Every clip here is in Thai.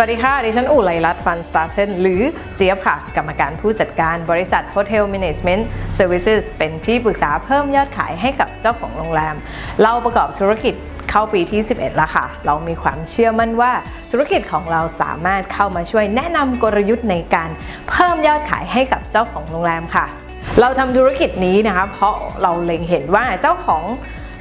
สวัสดีค่ะ ดิฉันอุไรรัตฟันสตาร์เทนหรือเจี๊ยบค่ะ กรรมการผู้จัดการบริษัท Hotel Management Services เป็นที่ปรึกษาเพิ่มยอดขายให้กับเจ้าของโรงแรม เราประกอบธุรกิจเข้าปีที่ 11 แล้วค่ะ เรามีความเชื่อมั่นว่าธุรกิจของเราสามารถเข้ามาช่วยแนะนำกลยุทธ์ในการเพิ่มยอดขายให้กับเจ้าของโรงแรมค่ะ เราทำธุรกิจนี้นะคะเพราะเราเล็งเห็นว่าเจ้าของ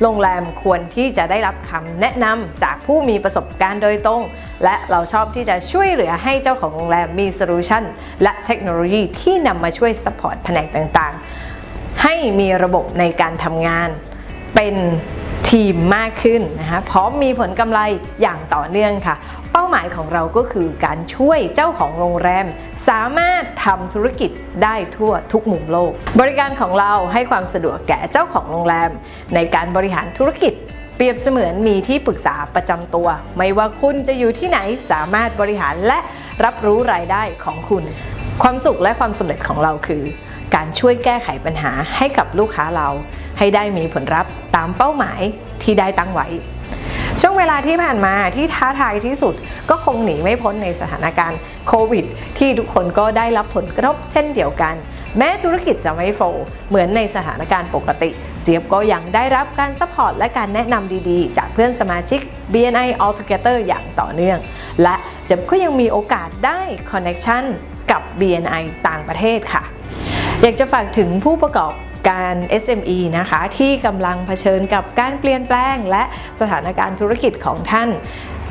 โรงแรมควรที่จะได้รับคำแนะนำจากผู้มีประสบการณ์โดยตรง และเราชอบที่จะช่วยเหลือให้เจ้าของโรงแรมมีโซลูชันและเทคโนโลยีที่นำมาช่วยสปอร์ตแผนกต่างๆ ให้มีระบบในการทำงาน เป็น ทีมมากขึ้นนะคะพร้อมมีผลกำไรอย่างต่อเนื่องค่ะ เป้าหมายของเราก็คือการช่วยเจ้าของโรงแรม สามารถทำธุรกิจได้ทั่วทุกมุมโลก บริการของเราให้ความสะดวกแก่เจ้าของโรงแรม ในการบริหารธุรกิจเปรียบเสมือนมีที่ปรึกษาประจำตัว ไม่ว่าคุณจะอยู่ที่ไหนสามารถบริหารและรับรู้รายได้ของคุณ ความสุขและความสำเร็จของเราคือ การช่วยแก้ไขปัญหาให้กับลูกค้าเรา ให้ได้มีผลลัพธ์ตามเป้าหมายที่ได้ตั้งไว้ ช่วงเวลาที่ผ่านมาที่ท้าทายที่สุดก็คงหนีไม่พ้นในสถานการณ์โควิด ที่ทุกคนก็ได้รับผลกระทบเช่นเดียวกัน แม้ธุรกิจจะไม่โฟล์เหมือนในสถานการณ์ปกติ เจี๊ยบก็ยังได้รับการซัพพอร์ตและการแนะนำดีๆ จากเพื่อนสมาชิก BNI All Together อย่างต่อเนื่อง และเจี๊ยบก็ยังมีโอกาสได้คอนเน็ชันกับ BNI ต่างประเทศค่ะ อยากจะฝากถึงผู้ประกอบการ SME นะคะที่กำลังเผชิญกับการเปลี่ยนแปลง และสถานการณ์ธุรกิจของท่าน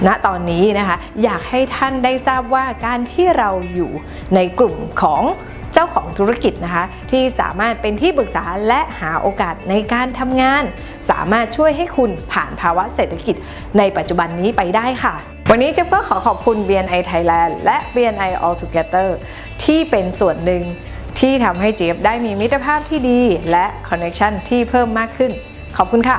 ณตอนนี้นะคะอยากให้ท่านได้ทราบว่าการที่เราอยู่ในกลุ่มของเจ้าของธุรกิจนะคะที่สามารถเป็นที่ปรึกษาและหาโอกาสในการทำงาน สามารถช่วยให้คุณผ่านภาวะเศรษฐกิจในปัจจุบันนี้ไปได้ค่ะ วันนี้เจ๊ก็ขอขอบคุณ BNI Thailand และ BNI All Together ที่เป็นส่วนหนึ่ง ที่ทำให้เจี๊ยบได้มีมิตรภาพที่ดีและคอนเนคชันที่เพิ่มมากขึ้น ขอบคุณค่ะ